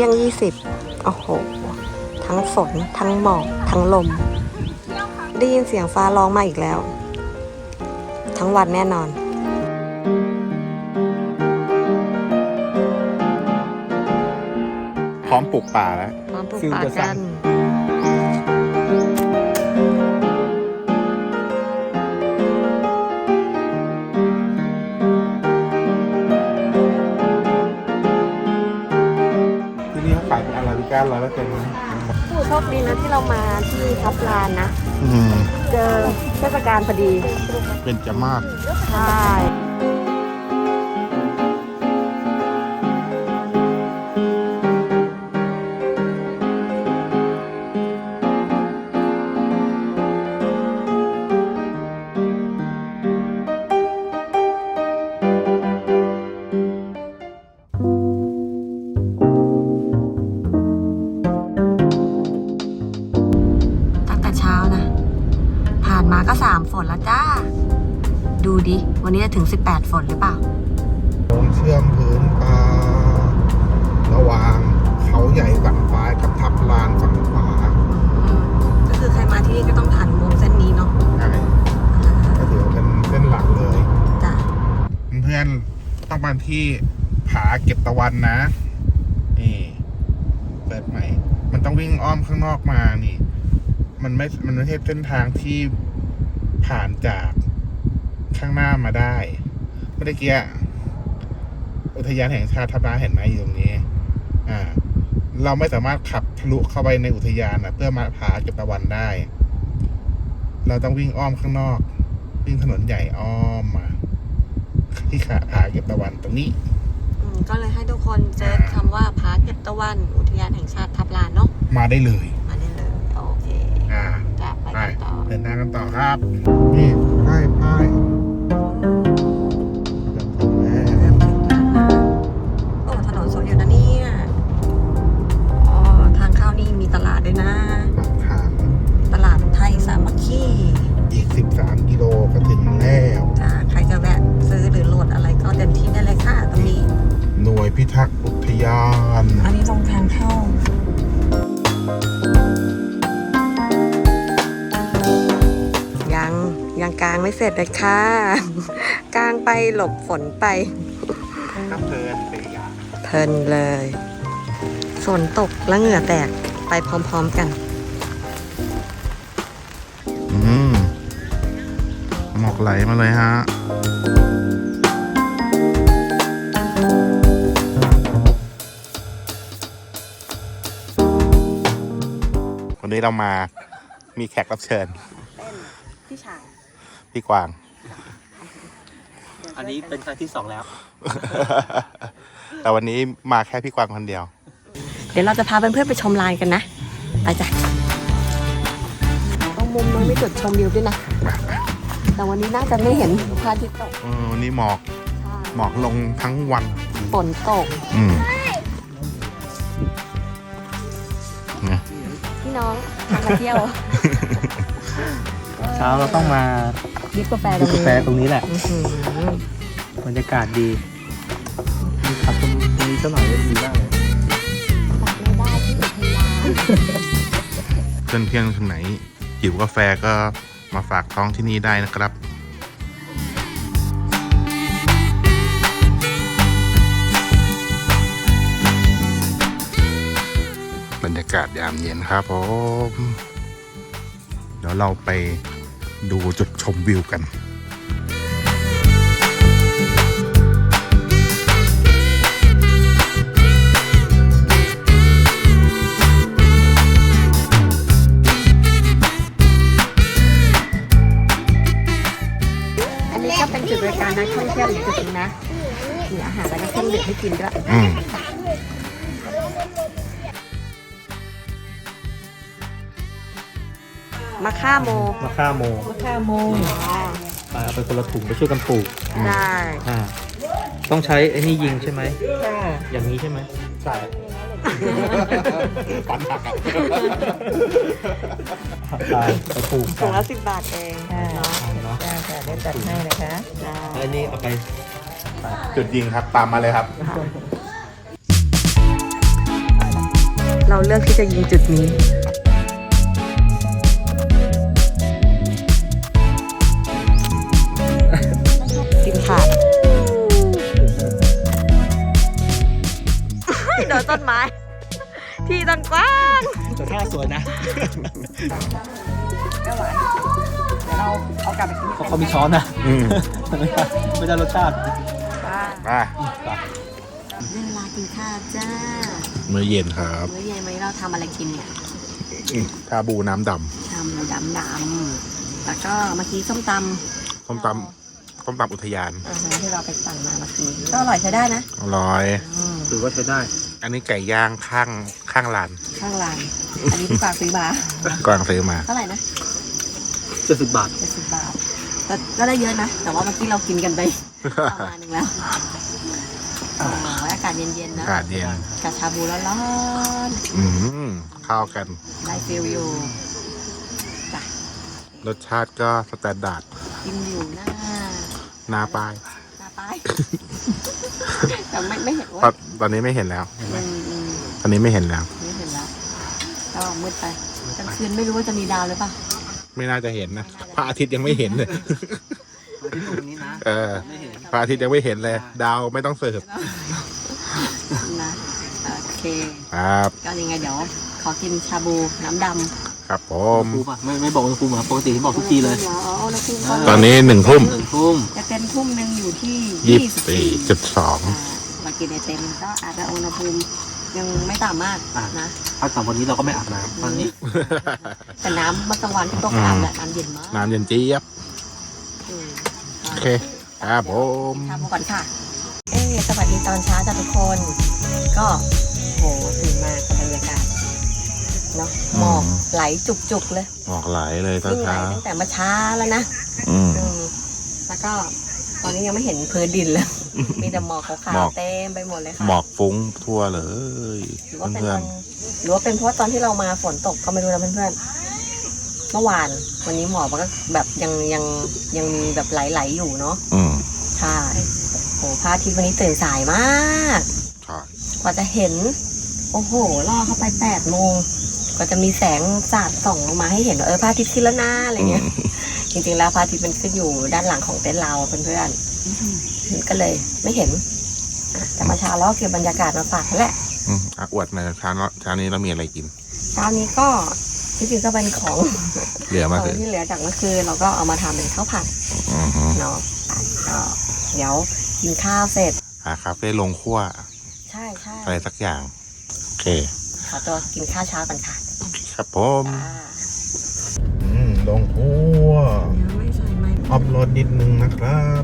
ที่ยง 20 โอ้โห ทั้งฝน ทั้งหมอก ทั้งลม ได้ยินเสียงฟ้าร้องมาอีกแล้ว ทั้งวันแน่นอนพร้อมปลูกป่าแล้วพร้อมปลูกฟิลป่าเดอร์ซักันน เป็นอาราบิก้าร้อยเปอร์เซ็นต์ผู้โชคดีนะที่เรามาที่ทับลานนะอืมเจอเทศกาลพอดี เป็นจะมาก ใช่ นี้จะถึง18ฝนหรือเปล่าโค้งเชื่อมพื้นป่าระหว่างเขาใหญ่ฝั่งซ้ายกับทับลานฝั่งขวาก็คือใครมาที่นี่ก็ต้องผ่านอุโมงค์เส้นนี้เนาะใช่ก็ถือว่าเป็นเส้นหลักเลยจ้ะเพื่อนๆต้องมาที่ผาเก็บตะวันนะนี่เปิดใหม่ มันต้องวิ่งอ้อมข้างนอกมานี่ มันไม่ มันไม่ใช่เส้นทางที่ผ่านจากข้างหน้ามาได้ เมื่อกี้อุทยานแห่งชาติทับลานเห็นไหมอยู่ตรงนี้ อ่า เราไม่สามารถขับทะลุเข้าไปในอุทยานนะเพื่อมาผาเก็บตะวันได้ เราต้องวิ่งอ้อมข้างนอก วิ่งถนนใหญ่อ้อมมาที่ขาผาเก็บตะวันตรงนี้อืมก็เลยให้ทุกคนเจอคำว่าพาเก็บตะวัน อุทยานแห่งชาติทับลานเนาะมาได้เลย มาได้เลยโอเคอ่า จะไปไปกันต่อ เดินทางกันต่อครับนี่ป้ายป้าย ทักษ์อุทยาน อันนี้ตรงทางเข้า ยังยังกลางไม่เสร็จเลยค่ะ กลางไปหลบฝนไปก็เพลินไปอย่างเพลินเลยฝนตกแล้วเหงื่อแตกไปพร้อมๆกัน อืมหมอกไหลมาเลยฮะ วันนี้เรามามีแขกรับเชิญพี่ชายพี่กวางอันนี้เป็นครั้งที่สองแล้ว แต่วันนี้มาแค่พี่กวางคนเดียว เดี๋ยวเราจะพาเพื่อนๆไปชมลานกันนะไปจ้ะตรงมุมนู้นมีจุดชมวิวด้วยนะ แต่วันนี้น่าจะไม่เห็นพระอาทิตย์ตกเออวันนี้หมอกใช่หมอกลงทั้งวันฝนตก อืม น้องมาเที่ยวเช้าเราต้องมาดิบกาแฟตรดูงกานี้แฟตรงนี้แหละอื้อหือบรรยากาศดีมีขับตรงนี้สักหน่อยก็ดีมากเลยตัดไม่ได้ที่อุทยานเพื่อนเพื่อนๆคนไหนหิวกาแฟก็มาฝากท้องที่นี่ได้นะครับ บรรยากาศยามเย็นครับผมเดี๋ยวเราไปดูจุดชมวิวกันอันนี้ก็เป็นจุดบริการนักท่องเที่ยวอีกจุดนึงนะมีอาหารแล้วก็เครื่องดื่มให้กินด้วย ค่าโมมาค่าโมมาค่าโมไปเอาไปคนละถุงไปช่วยกันปลูกได้อ่าต้องใช้ไอ้นี่ยิงใช่ไหมจ้าอย่างนี้ใช่ไหมใช่ปันหักอะไปไปปลูกถุกังนละสิบบาทเองเนาะเนาะได้ค่ะได้จัดให้นะคะแล้วอันนี้เอาไปไปจุดยิงครับตามมาเลยครับไเราเลือกที่จะยิงจุดนี้กิน ต้นไม้ ที่ต้นกว้างแต่ท่าสวยนะก็หวานเดี๋ยวเราเอากลับไปกินเขาเขามีช้อนนะอืมไม่ได้รสชาติบ้าอะได้เวลากินข้าวจ้า มื้อเย็นครับเมื่อเย็นวันนี้เราทำอะไรกินเนี่ยชาบูน้ำดทำดำดำๆแล้วก็เมื่อกี้ส้มตำำส้มตำส้มตำอุทยานอาหารที่เราไปสั่งมาเมื่อกี้ก็อร่อยใช้ได้นะ อร่อยอืมหรือว่าใช้ได้ อันนี้ไก่ย่างข้างข้างร้าน ข้างร้าน อันนี้พี่ฝากซื้อมากำลังซื้อมา เท่าไหร่นะเจ็ดสิบบาทเจ็ดสิบบาทแต่ก็ได้เยอะนะ แต่ว่าเมื่อกี้เรากินกันไปประมาณหนึงแล้วอ๋ออากาศเย็นๆนะอากาศเย็นกับชาบูร้อนอืมเข้ากัน ๆได้ฟิลอยู่จ้ะรสชาติก็สแตนดาร์ดกินอยู่หน้าหน้าป้าย หน้าป้าย แต่ไม่ไม่เห็นตอว่านตอนนี้ไม่เห็นแล้วอืมอืมตอนนี้ไม่เห็นแล้ว ไม่เห็นแล้วก็มืดไปกลางคืนไม่รู้ว่าจะมีดาวหรือเปล่า ไม่น่าจะเห็นนะพระอาทิตย์ยังไม่เห็นเลยที่ตรงนี้นะเออ ไม่เห็น พระอาทิตย์ยังไม่เห็นเลย ดาวไม่ต้องเสิร์ฟนะโอเค ครับ ก็ยังไงเดี๋ยวขอกินชาบูน้ำดำครับผม ภูมิอะไม่ไม่บอกอุณหภูมิอะปกติที่บอกทุกทีเลย อ๋ออุณหภูมิตอนนี้หนึ่งทุ่มหนึ่งทุ่มจะเต็มทุ่มหนึ่งอยู่ ที่ยี่สิบสี่จุดสองอ่ามากินในเต็มก็อาจจะอุณหภูมิยังไม่ต่ำมากนะพักสามวันนี้เราก็ไม่อาบน้ำตอนนี้ แต่น้ำเมื่อกลางวันที่ตกอาบแหละน้ำเย็นมาก น้ำเย็นเจี๊ยบอืมโอเค ครับผมทำก่อนค่ะ เอ้ยสวัสดีตอนเช้าจ้ะทุกคน ก็โหตื่นมากับบรรยากาศเนาะหมอกไหลจุกๆเลย หมอกไหลเลยตอนยิ่งไหลเช้าตั้งแต่เมื่อเช้าแล้วนะอืมอืมแล้วก็ ตอนนี้ยังไม่เห็นพื้นดินเลย มีแต่หมอกขาหมวอก ๆเต็มไปหมดเลยค่ะหมอกฟุ้งทั่วเลยหรือว่าเป็นเพื่ตออนนหรือว่าเป็นเพราะว่าตอนที่เรามาฝนตกก็ไม่รู้นะเพื่อนๆเมื่อวาน วันนี้หมอกมันก็แบบยังยังยังมีแบบไหลๆอยู่เนาะๆอืมใช่โหพระอาทิตย์วันนี้ตื่นสายมาก ใช่กว่าจะเห็น โอ้โหล่อเข้าไปแปดโมงกว่าจะมีแสงสาดส่องลงมาให้เห็นว่าเออพระอาทิตย์ขึ้นแล้วนะอะไรเงี้ย จริงๆแล้วพระอาทิตย์มันขึ้นอยู่ด้านหลังของเต็นท์เราเพื่อนๆก็เลยไม่เห็นอะแต่มาเช้าเราก็เก็บบรรยากาศมาฝากนั่นแหละอืมอะอวดหน่อยเช้าเนอะเช้านี้เรามีอะไรกิน เช้านี้ก็ที่จริงก็เป็นของเหลือขมาองคือที่เหลือจากเมื่อคืนเราก็เอามาทำเป็นข้าวผัดอือฮึเนาะก็เดี๋ยวกินข้าวเสร็จหาคาเฟ่ลงขั้วใช่ใช่อะไรสักอย่างโอเคขอตัวกินข้าวเช้ากันค่ะ ครับผมจ้าอืมลงขั้วยังไม่ใส่ไม้ ออฟโรดนิดนึงนะครับ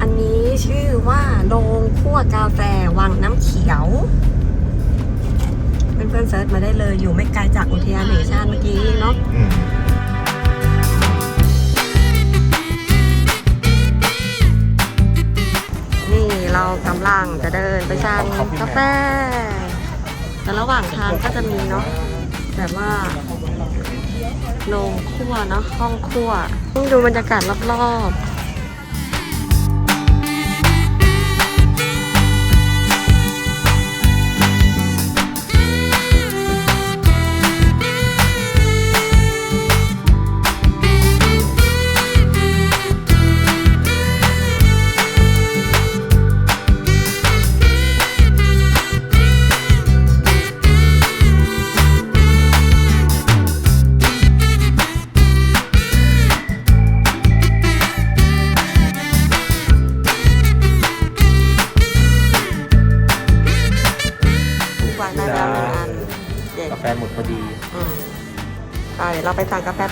อันนี้ชื่อว่าโรงคั่วกาแฟวังน้ำเขียวเพื่อนๆเซิร์ชมาได้เลยอยู่ไม่ไกลจากอุทยานแห่งชาติเมื่อกี้เนาะนี่เรากำลังจะเดินไปสั่งกาแฟแต่ระหว่างทางก็จะมีเนาะแบบว่า โรงคั่วเนาะห้องคั่วดูบรรยากาศรอบๆ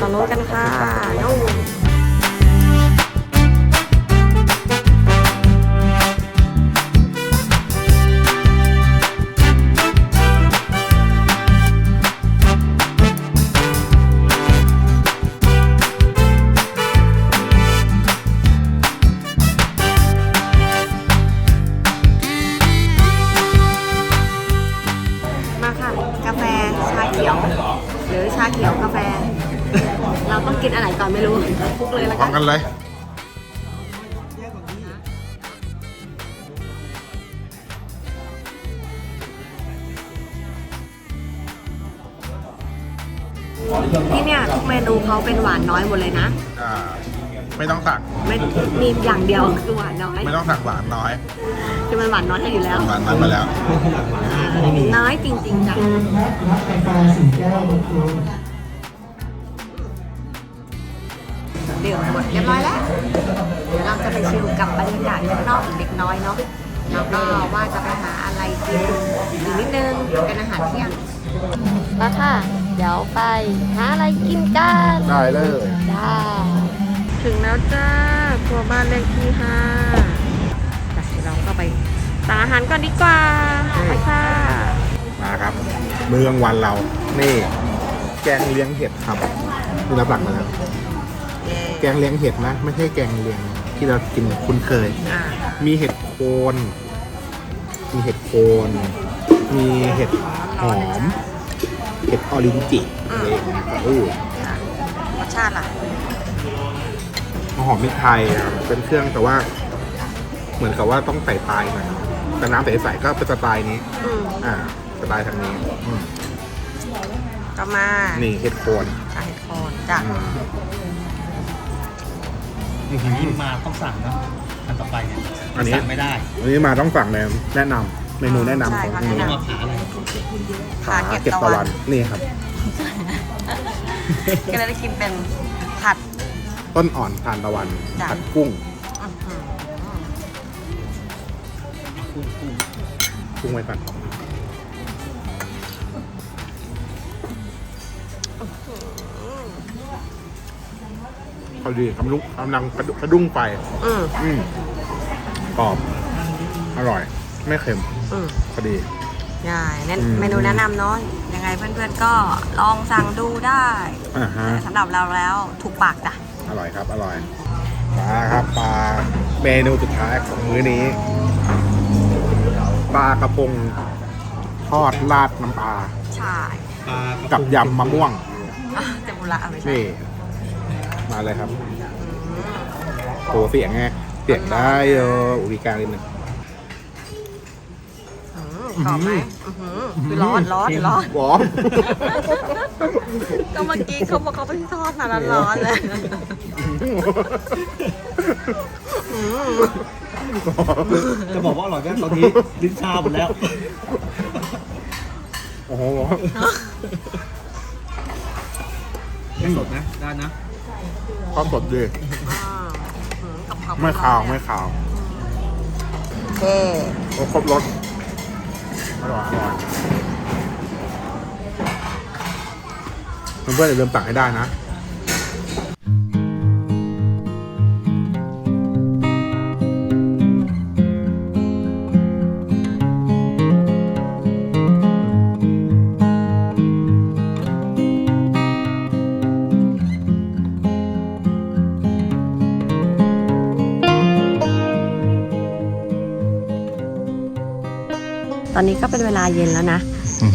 สั่งกาแฟตรงนู้นกันค่ะ เลย ที่เนี่ยทุกเมนูเขาเป็นหวานน้อยหมดเลยนะไม่ต้องสั่งไม่มีอย่างเดียวคือหวานน้อยไม่ต้องสั่งหวานน้อย คือมันหวานน้อยกันอยู่แล้ว หวานน้อยมาแล้ว น้อยจริงๆจ้ะ ดื่มหมดเรียบร้อยแล้ว เดี๋ยวเราจะไปชิลกับบรรยากาศข้างนอกอีกเล็กน้อยเนาะ แล้วก็ว่าจะไปหาอะไรกินอีกนิดนึงเป็นอาหารเที่ยงแล้วค่ะ เดี๋ยวไปหาอะไรกินกันได้เลยได้ถึงแล้วจ้าครัวบ้านเลขที่ห้าไปเราก็ไปสั่งอาหารก่อนดีกว่า ไปค่ะ มาครับมื้อกลางวันเรา นี่ แกงเลี้ยงเห็ดครับนี่รับหลักมาแล้ว แกงเลี้ยงเห็ดนะ ไม่ใช่แกงเลี้ยงที่เรากินคุ้นเคย อ่ามีเห็ดโคน มีเห็ดโคน มีเห็ดหอม เห็ดออรินจิอะไรอย่างเงี้ยก็อู้รสชาติล่ะ หอมพริกไทยอะเป็นเครื่องแต่ว่า เหมือนกับว่าต้องใส่ปลายหน่อยแต่น้ำใสๆก็เป็นสไตล์นี้ อืมอ่าสไตล์ทางนี้อืมก็มานี่เห็ดโคนอะเห็ดโคนจ้ะอืม อื้อหือ ยิ่งมาต้องสั่งนะอันต่อไปเนี่ยอันนี้ สั่งไม่ได้อันนี้มาต้องสั่งเลยแนะนำเมนูแนะนำของที่ต้นี่องมาผาอะไรขาเก็บเก็บตะตะวัวันนนี่ครับ ก็เลยได้กินเป็นผัด ต้นอ่อนทานตะวันจ้ะ ผัดกุ้งอื้อหือกุ้งกุ้งกุ้งไว้ปั่น พอดีกำลังกำลังกระดุกระดุ้งไป อืมอืมกรอบ อร่อย ไม่เค็มอืมพอดี ใช่เน้นอืม เมนูแนะนำเนาะยังไงเพื่อนๆก็ลองสั่งดูได้อ่าฮะสำหรับเราแล้วถูกปากจ้ะ อร่อยครับ อร่อยมาครับปลาเมนูสุดท้ายของมื้อนี้ปลากระพงทอดราดน้ำปลา ใช่ ปลากักับยำมะม่วง อะเจบุระเอาไปใช่ นี่ มาเลยครับโหเสียงไงเสียงได้เอออุบิการนิดหนึ่งอืมกรอบไหมอื้อหือคือร้อนร้อนร้อนหวอมก็เมื่อกี้เขาบอกเขาเพิ่งทอดมาร้อนๆเลยอืมจะบอกว่าอร่อยแค่ตอนนี้ลิ้นชาหมดแล้ว โอ้โหไม่สดนะ ได้นะ ความสดดีอ่าอืมกับไม่ขาวไม่ขาวโอเคโอ้ครบรสอร่อยอร่อยเพื่อนๆอย่าลืมตักให้ได้นะ ตอนนี้ก็เป็นเวลาเย็นแล้วนะ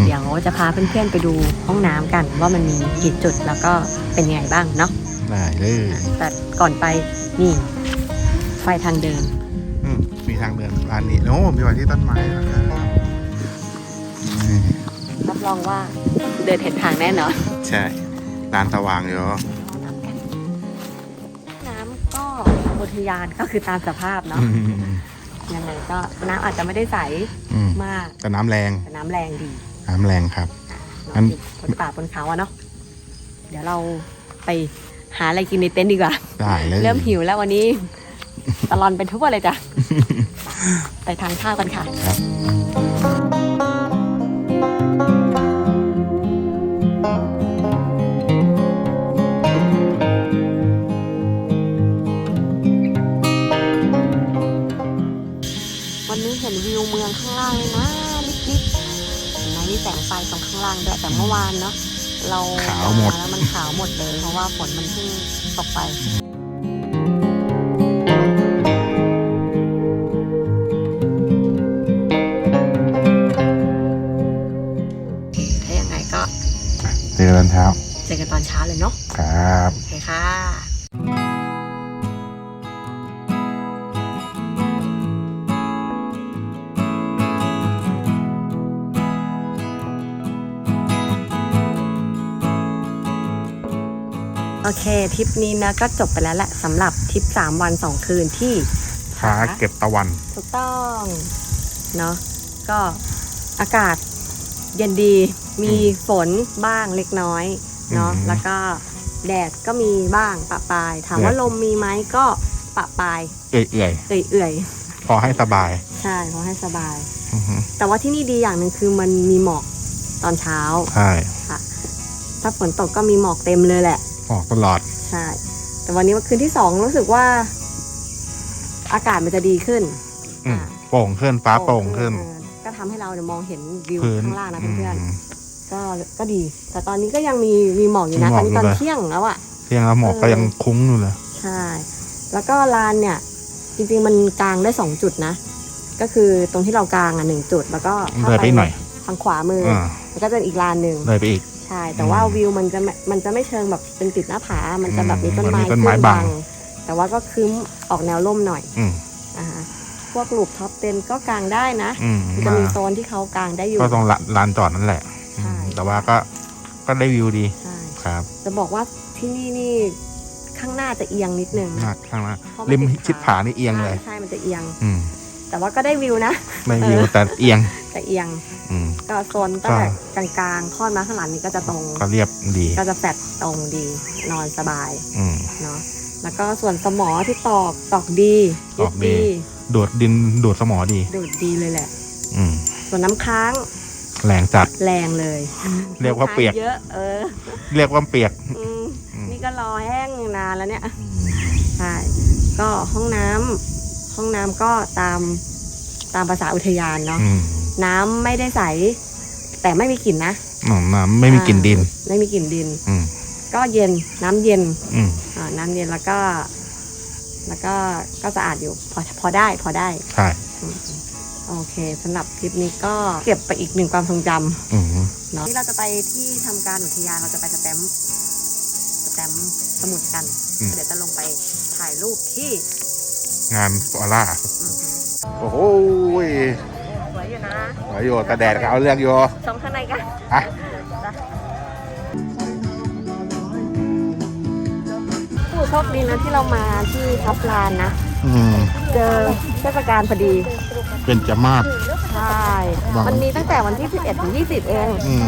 เดี๋ยวจะพาเพื่อนๆไปดูห้องน้ำกัน ว่ามันมีกี่จุดแล้วก็เป็นยังไงบ้างเนาะได้เลยแต่ก่อนไปนี่ ไฟทางเดินอืมมีทางเดินร้านนี้โอ้มีวันที่ต้นไม้นะครับนี่รับรองว่าเดินเห็นทางแน่นอนใช่ร้านสว่างอยู่น้ำก็อุทยานก็คือตามสภาพเนาะอืม ยังไงก็น้ำอาจจะไม่ได้ใสอืมมากแต่น้ำแรง แต่น้ำแรงดีน้ำแรงครับเนาะอัน บนป่าบนเขาอะเนาะเดี๋ยวเราไปหาอะไรกินในเต็นท์ดีกว่า ได้เลยเริ่มหิวแล้ววันนี้ ตลอนไปทั่วเลยจ้ะ ไปทานข้าวกันค่ะ ครับ มืองข้างล่างเลยนะลิบๆเห็นไหมมีแสงไฟตรงข้างล่างด้วยแต่เมื่อวานเนาะเราขาวหมด แล้วมันขาวหมดเลย เพราะว่าฝนมันเพิ่งตกไปถ้ เคทริปนี้นะก็จบไปแล้วแหละสำหรับทริป3วัน2คืนที่ผาเก็บตะวัน ถูกต้องเนาะก็อากาศเย็นดีมีฝนบ้างเล็กน้อยเนาะอืมแล้วก็แดดก็มีบ้างปะปลาย ถามว่าแดดลมมีไหมก็ปะปลาย เอื่อยเอื่อยๆพอให้สบายๆใช่เพราะให้สบายอือฮึแต่ว่าที่นี่ดีอย่างหนึ่งคือมันมีหมอกตอนเช้า ใช่ค่ะ ถ้าฝนตกก็มีหมอกเต็มเลยแหละ ออกตลอด ใช่ แต่วันนี้คืนที่สองรู้สึกว่า อากาศมันจะดีขึ้นอืมโปร่งขึ้นฟ้าโปร่งขึ้น เออก็ทำให้เราเนี่ยมองเห็นวิวพื้นข้างล่างนะเพื่อนมๆก็ก็ดี แต่ตอนนี้ก็ยังมีมีหมอกอยู่นะมีหมตออกนนี้อยู่ตอนเลยเที่ยงแล้วอะเที่ยงแล้วหมอกก็ยังคุ้งอยู่เลย ใช่ แล้วก็ลานเนี่ย จริงๆมันกลางได้สองจุดนะ ก็คือตรงที่เรากลางอะหนึ่งจุด แล้วก็ถ้าเลยไปหน่อย ทางขวามือออ่ามันก็จะอีกลานหนึ่งเลยไปอีก ใช่ แต่ว่าอืมวิวมันจะไม่มันจะไม่เชิงแบบเป็นติดหน้าผา มันจะแบบมีต้นมันไม้มีต้นไม้ขึ้บัง แต่ว่าก็คืมออกแนวร่มหน่อยอืมอ่าฮะพวกลูกท็อปเต็นก็กางได้นะอืมมันจะมามีโซนที่เขากางได้อยู่ ก็ตรงลานลานจอดนั่นแหละใช่อืมแต่ว่าก็ก็ได้วิวดีใช่ครับ จะบอกว่าที่นี่นี่ข้างหน้าจะเอียงนิดนึงหนักข้างหน้าเพราะนริมติชิดผานี่เอียงเลย ใช่ใช่มันจะเอียง อืม แต่ว่าก็ได้วิวนะ ไม่วิวเออแต่เอียงแต่เอียงอืม ก็โซนตั้งแต่กลางๆทอดมาข้างหลังนี้ก็จะตรง ก็เรียบดี ก็จะแฟดตรงดี นอนสบายอืม เนาะแล้วก็ส่วนสมอที่ตอกตอกดีตอกดีดูดดินดูดสมอดี ดูดดีเลยแหละ อืม ส่วนน้ำค้างแรงจัด แรงเลยเรียกว่าเปียก น้ำค้งเยอะเออเรียกว่าเปียกอืมอืมนี่ก็รอแห้งนานแล้วเนี่ย ใช่ก็ห้องน้ำ ห้องน้ำก็ตามตามภาษาอุทยานเนาะอืมน้ำไม่ได้ใส แต่ไม่มีกลิ่นนะอืมน้ำไม่มีกลิ่นดินอ่าไม่มีกลิ่นดิน อืมก็เย็นน้ำเย็นอืมอ่าน้ำเย็นแล้วก็ แล้วก็ก็สะอาดอยู่ พอพอได้พอได้ ใช่อืมโอเคสำหรับคลิปนี้ก็เก็บไปอีกหนึ่งความทรงจอืมำเนาะที่เราจะไปที่ทำการอุทยานเราจะไปสแตมป์สแตมป์สมุดกัน เดี๋ยวจะลงไปถ่ายรูปที่ งานฟอร่าอืมโอ้โหสวยอยู่นะสวยอยู่แต่แดดก็เอาเรื่องอยู่ชมข้างในกันอะผู้โชคดีนะที่เรามาที่ทับลานนะอืมเจอเทศกาลพอดีเป็นจมาศใช่วังมันมีตั้งแต่วันที่ 11 ถึง 20 เองอืม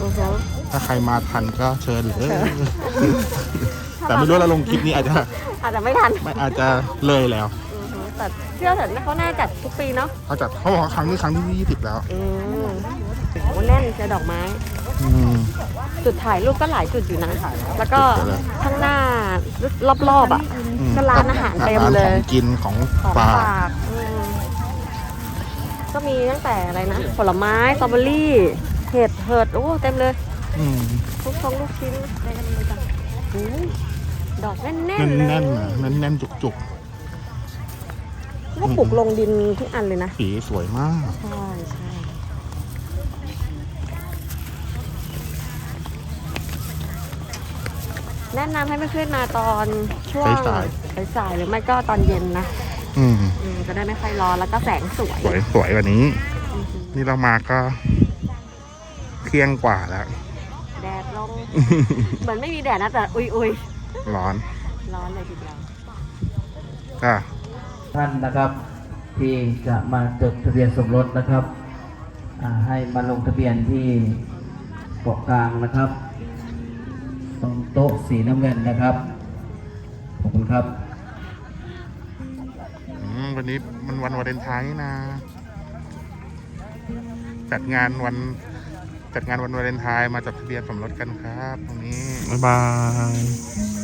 อือฮึถ้าใครมาทันก็เชิญเลยเชิญ แต่ไม่รู้เราลงคลิปนี้อาจจะอาจจะไม่ทันไม่อาจจะเลยแล้วอือฮึแต่เชื่อเถอะเขาน่าจัดทุกปีเนาะเขาจัดเขาบอกว่าครั้งนี้ครั้งที่ยี่สิบแล้ว อืมโอ้แน่นเจอดอกไม้ อืม จุดถ่ายรูปก็หลายจุดอยู่นะ แล้วก็จุดเลยข้างหน้ารอบๆอะ อืมก็ร้านอาหารเต็มเลยของกินของของฝาฝาก กอืมก็มีตั้งแต่อะไรนะ ผลไม้สตรอเบอรี่เห็ดเห็ดโอ้เต็มเลย อืมทุกทรงลูกชิ้นอะไรกันเลยจ้ะโอ้ย ดอกแน่นๆแน่เลยนแน่นๆนะแน่นแน่นจุกจุกก็ปลูกลงดินทุกอันเลยนะ ๆสีสวยมาก ใช่ใช่แนะนำให้เพื่อนๆมาตอนช่วงสาย สายๆหรือไม่ก็ตอนเย็นนะอืมอืมจะได้ไม่ค่อยร้อนแล้วก็แสงสวยสวยสวยกว่านี้ อือหือนี่เรามาก็ เที่ยงกว่าแล้ว แดดลง เหมือนไม่มีแดดนะแต่อุยอุย ร้อนๆร้อนเลยทีเดียวก็ท่านนะครับที่จะมาจดทะเบียนสมรสนะครับอ่าให้มาลงทะเบียนที่เกาะกลางนะครับ ตรงโต๊ะสีน้ำเงินนะครับ ขอบคุณครับอืมวันนี้มันวันวาเลนไทน์นี่นะ จัดงานวันจัดงานวันวาเลนไทน์มาจดทะเบียนสมรสกันครับตรงนี้ บ๊ายบาย